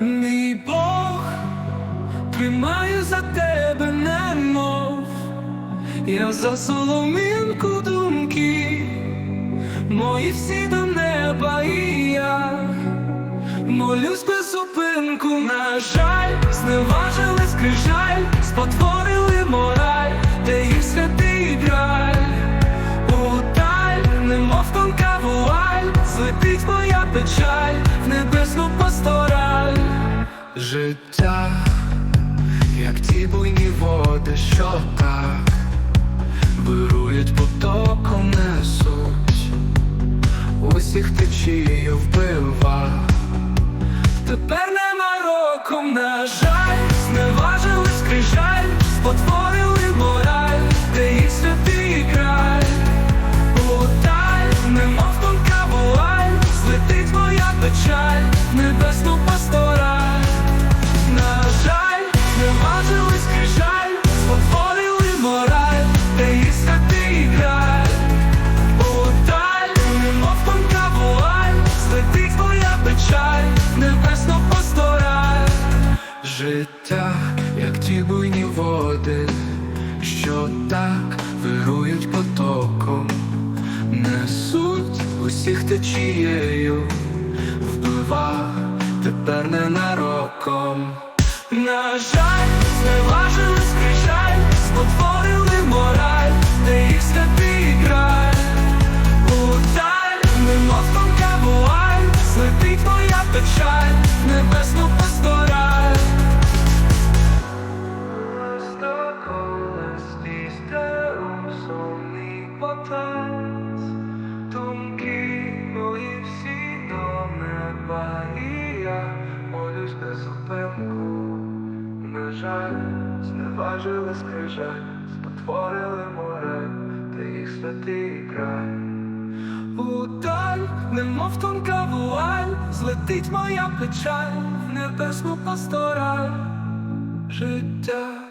Мій Бог тримає за тебе немов, я за соломінку думки, мої всі до неба і я молюсь без зупинку, на жаль, зневажили скрижаль, спотворили мораль, де їх святий граль. Удаль, немов тонка вуаль, злетить моя печаль в небесну пастораль. Життя, як ті буйні води, що так вирують потоком несуть, усіх течію вбива. Тепер ненароком, на жаль, Життя, як ті буйні води, що так вирують потоком, несуть усіх течією, вбива тепер ненароком. На жаль, зневажили скрижаль, зневажили скрижаль, спотворили море, та їх святий край. Удаль, немов тонка вуаль, злетить моя печаль, в небесну пастораль. Життя